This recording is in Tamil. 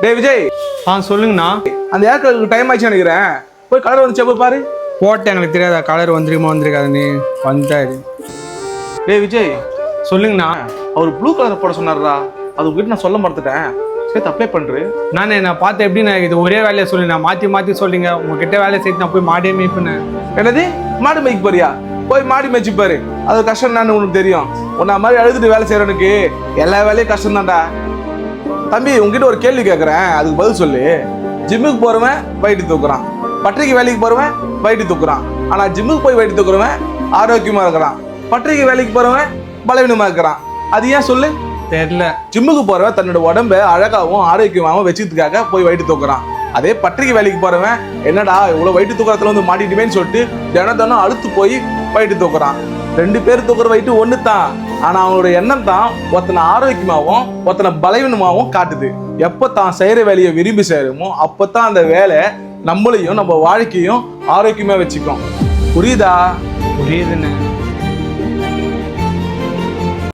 டேய் விஜய். ஆ சொல்லுங்கண்ணா. அந்த ஏர்க்கு டைம் ஆச்சு நினைக்கிறேன். போய் கலர் வந்துச்சு போய் பாரு. போட்டேன் எங்களுக்கு தெரியாதா? கலர் வந்துருமா வந்திருக்காதுன்னு வந்தாரு. டேய் விஜய். சொல்லுங்கண்ணா. அவர் ப்ளூ கலர் போட சொன்னார்டா. அது உங்ககிட்ட நான் சொல்ல மறந்துட்டேன். சேர்த்து அப்ளை பண்று. நானே நான் பார்த்து எப்படி நான் இது ஒரே வேலையை சொல்லி நான் மாற்றி மாற்றி சொல்லிங்க. உங்ககிட்ட வேலை செய்து நான் போய் மாடியே மீட்பினேன் என்னது? மாடு மேய்க்க போறியா? போய் மாடி மேய்ச்சி பாரு. அது கஷ்டம் தான் உனக்கு தெரியும். உன்ன மாதிரி அழுதுட்டு வேலை செய்யறவனுக்கு எல்லா வேலையும் கஷ்டம் தான்டா தம்பி உங்ககிட்ட ஒரு கேள்வி கேட்குறேன் அதுக்கு பதில் சொல்லு. ஜிம்முக்கு போறவன் வயிட்டு தூக்குறான். பட்டறைக்கு வேலைக்கு போறவன் வயிட்டு தூக்குறான். ஆனா ஜிம்முக்கு போய் வயிட்டு தூக்குறவன் ஆரோக்கியமா இருக்கிறான். பட்டறைக்கு வேலைக்கு போறவன் பலவீனமா இருக்கிறான். அது ஏன் சொல்லு? தெரில ஜிம்முக்கு போறவன் தன்னோட உடம்ப அழகாவும் ஆரோக்கியமாகவும் வச்சுக்கிறதுக்காக போய் வயிட்டு தூக்குறான். அதே பத்திரிக்கை வேலைக்கு போறவன் என்னடா இவ்வளவு வயிட்டு தூக்கறதுல வந்து மாட்டிட்டுமேன்னு சொல்லிட்டு தினம் தினம் அழுத்து போய் வயிட்டு தூக்குறான். ரெண்டு பேர் தூக்குற வயிட்டு ஒன்று தான் ஆனா அவனோட எண்ணம் தான் ஒருத்தனை ஆரோக்கியமாகவும் ஒருத்தனை பலவீனமாகவும் காட்டுது. எப்போ தான் செய்யற வேலையை விரும்பி செய்யறோமோ அப்பதான் அந்த வேலை நம்மளையும் நம்ம வாழ்க்கையும் ஆரோக்கியமா வச்சுக்கும். புரியுதா? புரியுதுன்னு